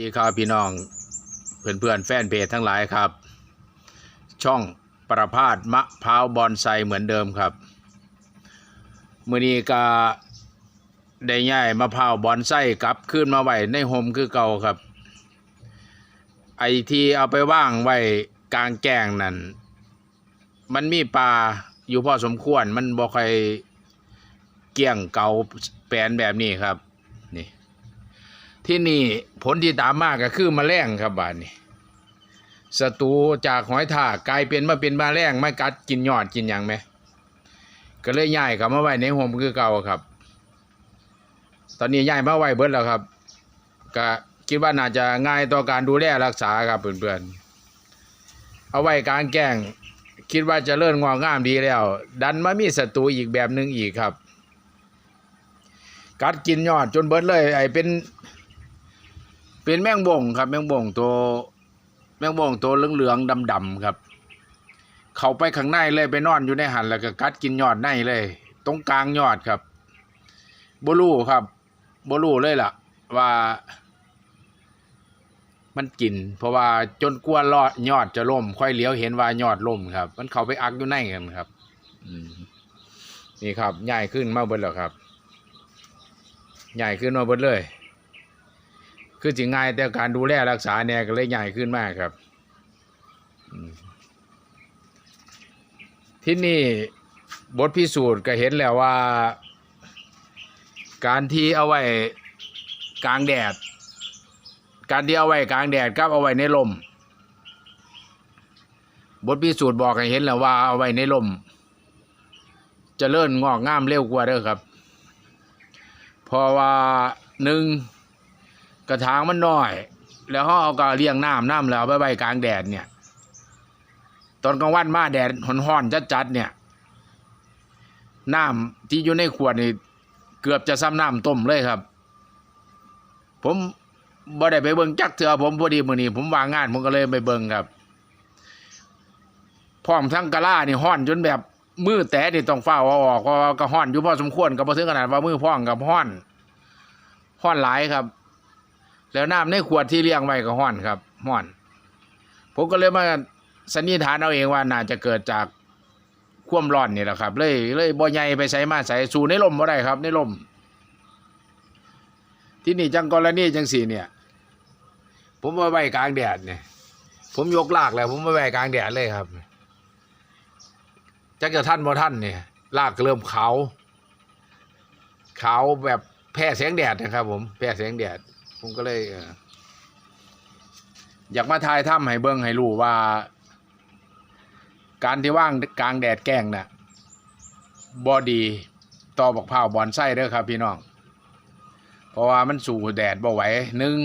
ดีครับพี่น้องเพื่อนเพื่อนแฟนเพจทั้งหลายครับ ช่องประพาสมะพร้าวบอนไซเหมือนเดิมครับมือนี้ก็ได้ย้ายมะพร้าวบอนไซกลับขึ้นมาไว้ในโฮมคือเก่าครับ ไอที่เอาไปว่างไว้กลางแจ้งนั่นมันมีปลาอยู่พอสมควรมันบ่ค่อยเกลี้ยงเก่าแปลนแบบนี้ครับ ที่นี่ผลที่ตามมาก็คือมแมลงครับบาดนี้ศัตรูจากหอยทากกลายเป็นมาเป็นมแมลงไมากัดกินยอดกินหยังไหมก็เลยย้ายกลับมาไว้ในโฮมคือเก่าครับ ตอนนี้ย้ายมาไว้เบิดแล้วครับ ก็คิดว่าน่าจะง่ายต่อการดูแลรักษาครับเพื่อนๆเอาไว้กลางแกล้งคิดว่าจะเลิ่อนงอกงามดีแล้ว ดันมามีศัตรูอีกแบบหนึ่งอีกครับ กัดกินยอดจนเบิดเลย ไอ้เป็น เป็นแมงบ่งครับ แมงบ่งตัวแมงบ่งตัวเหลืองๆดำๆครับ เข้าไปข้างในเลยไปนอนอยู่ในหันแล้วก็กัดกินยอดในเลย ตรงกลางยอดครับบลูครับบลูเลยล่ะ ว่า มันกิน เพราะว่าจนกลัวรอดยอดจะล่ม ค่อยเลี้ยวเห็นว่ายอดล่มครับ มันเข้าไปอักอยู่ในกันครับนี่ครับใหญ่ขึ้นมากเบิดแล้วครับ ใหญ่ขึ้นมาเบิดเลย คือจิง่ายแต่การดูแลรักษาเนี่ยก็เลยใหญ่ขึ้นมากครับที่นี่บทพิสูจน์ก็เห็นแล้วว่า การที่เอาไว้กลางแดด การที่เอาไว้กลางแดดกับเอาไว้ในลมบทพิสูจน์บอกให้เห็นแล้วว่าเอาไว้ในลมจะเลื่อนงอกงามเร็วกว่าเด้อครับ เพราะว่าหนึ่ง กระถางมันน้อย แล้วเขาเอากระเลี้ยงน้ำน้ำแล้วเอาไปไว้กลางแดดเนี่ย ตอนกลางวันมาแดดร้อนๆจัดๆเนี่ยน้ำที่อยู่ในขวดนี่เกือบจะซ้ำน้ำต้มเลยครับ ผมบ่ได้ไปเบิ่งจักเถื่อผมพอดีมื้อนี้ผมวางงานผมก็เลยไปเบิ่งครับ พร้อมทั้งกะลานี่ห้อนจนแบบมือแตะนี่ต้องเฝ้าเอาออกว่าก็ห้อนอยู่พอสมควรก็บ่ถึงขนาดว่ามือพ่องกับห้อนห้อนหลายครับ แล้วน้ำในขวดที่เลี้ยงไว้ก็ห้อนครับห้อน ผมก็เลยมาสันนิษฐานเอาเองว่าน่าจะเกิดจากความร้อนนี่แหละครับ เลยเลยบ่ใหญ่ไปใส่มาใส่สู่ในลมบ่ได้ครับในลมที่นี่จังกรณีจังสี่เนี่ย ผมมาไว้กลางแดดเนี่ย ผมยกลากแล้ว ผมมาไว้กลางแดดเลยครับจักจะท่านบ่ท่านเนี่ยลากเริ่มขาวขาวแบบแพ้แสงแดดนะครับ ผมแพ้แสงแดด ผมก็เลยอยากมาทายถ้ำให้เบิ้งให้รู้ว่า การที่ว่างกลางแดดแกล้งน่ะบอดีต่อบักพร้าวบอนไส้เด้อครับพี่น้อง เพราะว่ามันสู่แดดบ่ไหวหนึ่ง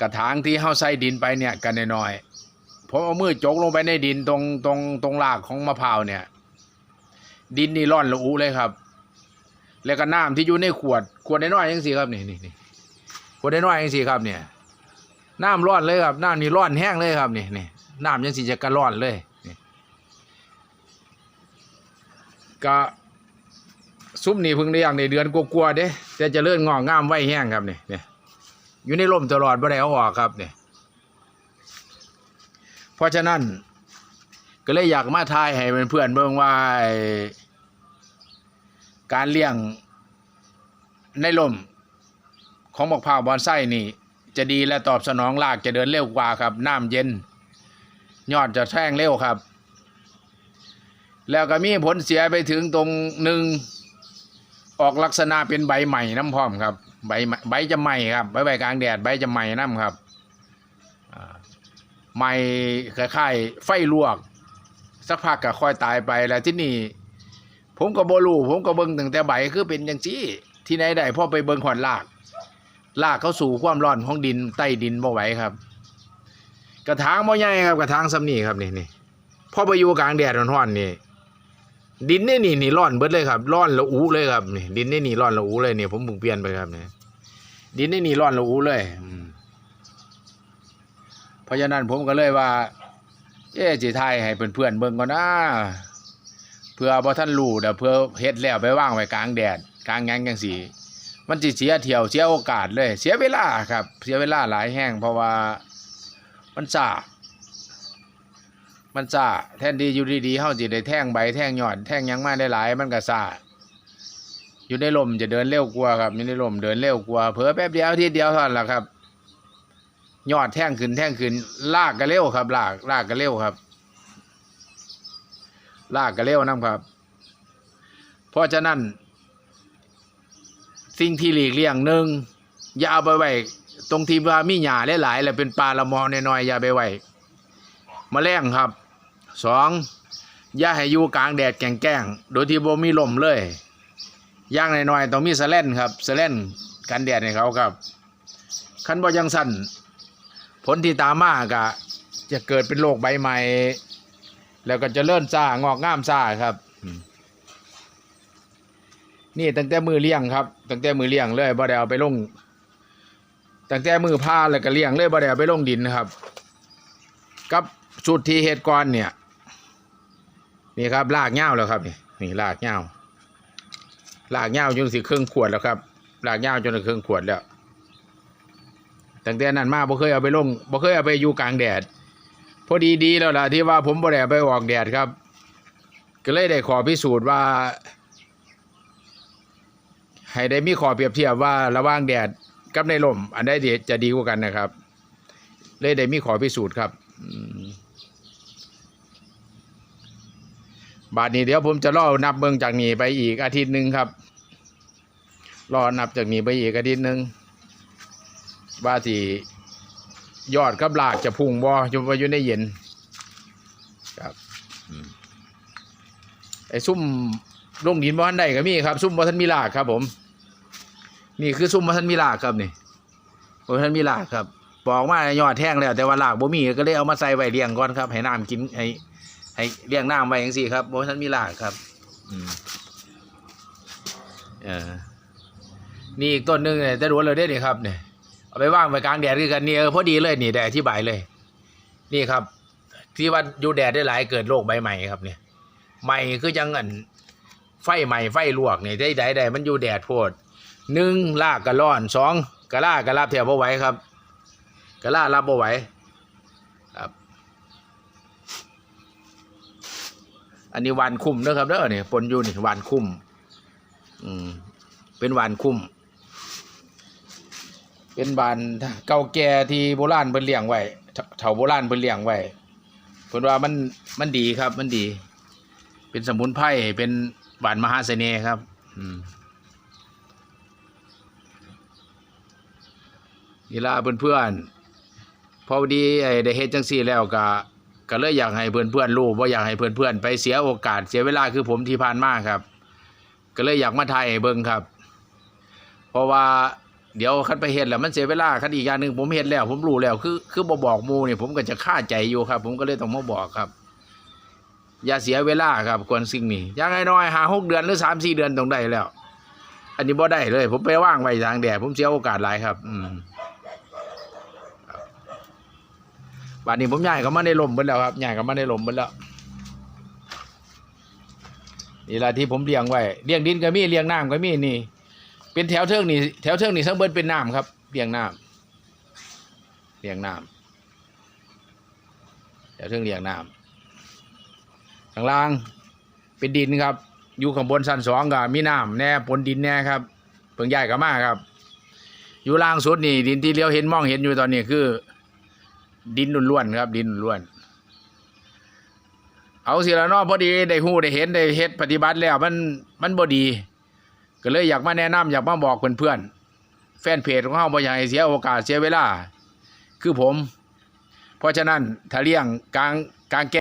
กระถางที่เฮาใส่ดินไปเนี่ยกันน้อยๆผมเอามือจกลงไปในดินตรงตรงตรงรากของมะพร้าวเนี่ย ดินนี่ร่อนระอุเลยครับ แล้วก็น้ำที่อยู่ในขวดขวดน้อยๆยังสิครับนี่นี่นี่ ขวดน้อยังสิครับเนี่ยน้ำร้อนเลยครับน้ำนี่ร้อนแห้งเลยครับนี่นี่น้ำยังสิจะกระร้อนเลยนี่ก็ซุ้มนี่เพิ่งได้อย่างในเดือนกลัวๆเด้แต่จะเลื่อนงอกงามไว้แห้งครับนี่เนี่ยอยู่ในร่มตลอดบ่ได้เอาออกครับเนี่ยเพราะฉะนั้นก็เลยอยากมาทายให้เพื่อนเบิ่งว่าการเลี้ยงในลม ของบักพร้าวบอนไส้นี่ จะดีและตอบสนองรากจะเดินเร็วกว่าครับน้ำเย็น ยอดจะแท่งเร็วครับ แล้วก็มีผลเสียไปถึงตรงหนึ่งออกลักษณะเป็นใบใหม่น้ำพร้อมครับ ใบใบจะใหม่ครับใบใบกลางแดดใบจะใหม่น้ำครับใหม่คล้ายๆไฟลวก สักพักก็ค่อยตายไปแล้วที่นี่ ผมก็บ่รู้ผมก็เบิ่งตั้งแต่ใบคือเป็นอย่างจี้ที่ไหนได้พ่อไปเบิ่งขอนลาก ลากเข้าสู่ความร้อนของดินใต้ดินบ่ไหวครับ กระถางบ่ใหญ่ครับกระถางสำนี่ครับนี่นี่พอไปอยู่กลางแดดร้อนๆนี่ดินนี่นี่นี่ร้อนเบิดเลยครับร้อนละอูเลยครับนี่ดินนี่นี่ร้อนละอูเลยเนี่ยผมเพิ่งเปลี่ยนไปครับเนี่ยดินนี่นี่ร้อนละอูเลยอืเพราะฉะนั้นผมก็เลยว่าเอ๊ะสิทยให้เพื่อนๆเบิ่งก่อนนะเพื่อบ่ท่านรู้เดี๋ยวเพื่อเฮ็ดแล้วไปว่างไว้กลางแดดกลางหยังจังซี่ มันสิเสียเที่ยวเสียโอกาสเลย เสียเวลาครับ เสียเวลาหลายแห้งเพราะว่ามันซ่ามันซ่าแทนที่อยู่ดีๆเฮาสิได้แท่งใบแท่งยอดแท่งยังมาได้หลาย มันก็ซ่าอยู่ในลมจะเดินเร็วกว่าครับอยู่ในลมเดินเร็วกว่าเผลอแป๊บเดียวทีเดียวเท่านั้นแหละครับ ยอดแท่งขึ้นแท่งขึ้นลากก็เร็วครับ ลากลากก็เร็วครับ ลากก็เร็วนํครับ เพราะฉะนั้น สิ่งที่หลีกเลี่ยงหนึ่งอย่าเอาไปไว้ตรงที่ว่ามีหญ้าหลายๆแล้วเป็นปลาละมอน้อยๆอย่าไปไว้แมลงครับสองอย่าให้อยู่กลางแดดแก่งแกงๆโดยที่บ่มีลมเลยย่างน้อยๆต้องมีสแลนครับสแลนกันแดดให้เขาครับคันบ่ยังสั่นผลที่ตามมาก็จะเกิดเป็นโรคใบใหม่ แล้วก็จะเลื่อนซ่างอกงามซ่าครับ นี่ตั้งแต่มือเลี้ยงครับ ตั้งแต่มือเลี้ยงเลยบ่ได้เอาไปลงตั้งแต่มือพาแล้วก็เลี้ยงเลยบ่ได้เอาไปลงดินนะครับ กับสูตรที่เฮ็ดก่อนเนี่ย นี่ครับลากเง้าแล้วครับ นี่นี่ลากเง้าลากเง้าจนสิครึ่งขวดแล้วครับลากเง้าจนถึงครึ่งขวดแล้วตั้งแต่นั้นมาบ่เคยเอาไปลงบ่เคยเอาไปอยู่กลางแดด พอดีดีแล้วล่ะที่ว่าผมบ่ได้เอาไปออกแดดครับ ก็เลยได้ขอพิสูจน์ว่า ให้ได้มีขอเปรียบเทียบว่าระหว่างแดดกับในลมอันใดจะดีกว่ากันนะครับ เลยได้มีขอพิสูจน์ครับบาทนี้เดี๋ยวผมจะรอนับเบิ่งจากนี้ไปอีกอาทิตย์หนึ่งครับรอนับจากนี้ไปอีกอาทิตย์หนึ่งว่าสิยอดกับลากจะพุ่งบ่จะว่าอยู่ในเย็นครับไอ้ซุ่มลงดินบ่ทันได้ก็มีครับ ซุ่มบ่ทันมีรากครับผม นี่คือซุ่มบ่ทันมีรากครับนี่บ่ทันมีรากครับปอกมายอดแท่งแล้วแต่ว่ารากบ่มีก็เลยเอามาใส่ไว้เลี้ยงก่อนครับ ให้น้ำกินให้ให้เลี้ยงน้ำไว้จังซี่ครับบ่ทันมีรากครับอืมเออนี่อีกต้นหนึงเนี่ยแต่รู้เลยได้นี่ครับเนี่ยเอาไปว่างไว้กลางแดดคือกันนี่เออพอดีเลยนี่ได้อธิบเลย นี่ครับ ที่ว่าอยู่แดดได้หลายเกิดโรคใบใหม่ครับเนี่ยใหม่คือจังอันไฟใหม่ไฟลวกนี่ได้ได้ได้มันอยู่แดดโพด หนึ่งลากกระร้อนสองกระล่ากระลาบแถวบ่ไหวครับกระล่ารับบ่ไหวครับอันนี้วานคุ้มเด้อครับเด้อเนี่ยปนอยู่นี่วานคุ้มอืมเป็นวานคุ้มเป็นวานเก่าแก่ที่โบราณเพิ่นเลี้ยงไว้เฒ่าโบราณเพิ่นเลี้ยงไว้เพิ่นว่ามันมันดีครับมันดี เป็นสมุนไพรเป็นหวานมหาเสน่ห์ครับ อืม นี่ล่ะเพื่อนๆพอนพอดีไอ้ได้เฮ็ดจังซี่แล้วก็ก็เลยอยากให้เพื่อนๆรู้บ่อยากให้เพื่อนๆไปเสียโอกาสเสียเวลาคือผมที่ผ่านมาครับ ก็เลยอยากมาถ่ายเบิ่งครับ เพราะว่าเดี๋ยวคันไปเฮ็ดแล้วมันเสียเวลาคันอีกอย่างหนึ่งผมเฮ็ดแล้ว ผมรู้แล้วคือคือบ่บอกมู่นี่ยผมก็จะคาใจอยู่ครับ ผมก็เลยต้องมาบอกครับ อย่าเสียเวลาครับควรสิ่งนี้อย่างน้อยหาหกเดือนหรือสามสี่เดือนต้องได้แล้ว อันนี้บ่ได้เลย ผมไปว่างไว้ทางแดดผมเสียโอกาสหลายครับ อืมครับ บัดนี้ผมย้ายเขามาในลมเบิดแล้วครับย้ายเขามาในลมเบิดแล้วนี่ละที่ผมเลี้ยงไว้เลี้ยงดินก็มีเลี้ยงน้ำก็มีนี่ เป็นแถวเทิงนี่แถวเทิงนี่ทั้งเบิดเป็นน้ำครับเลี้ยงน้ำเลี้ยงน้ำแถวเทิงเลี้ยงน้ำข้างล่างเป็นดินครับ อยู่ข้างบนชั้นสองก็มีน้ำแน่ปนดินแน่ครับเพิ่งย้ายกลับมาครับ อยู่ล่างสุดนี่ดินที่เลี้ยวเห็นมองเห็นอยู่ตอนนี้คือ ดินล้วนๆครับ ดินล้วนเอาสิละนอพอดีได้หู้ได้เห็นได้เฮ็ดปฏิบัติแล้ว มันมันบ่ดี ก็เลยอยากมาแนะนำอยากมาบอกเพื่อนๆแฟนเพจของเฮาบ่อยากให้เสียโอกาสเสียเวลา คือผม เพราะฉะนั้นถ้าเลี้ยงกลางกลางแก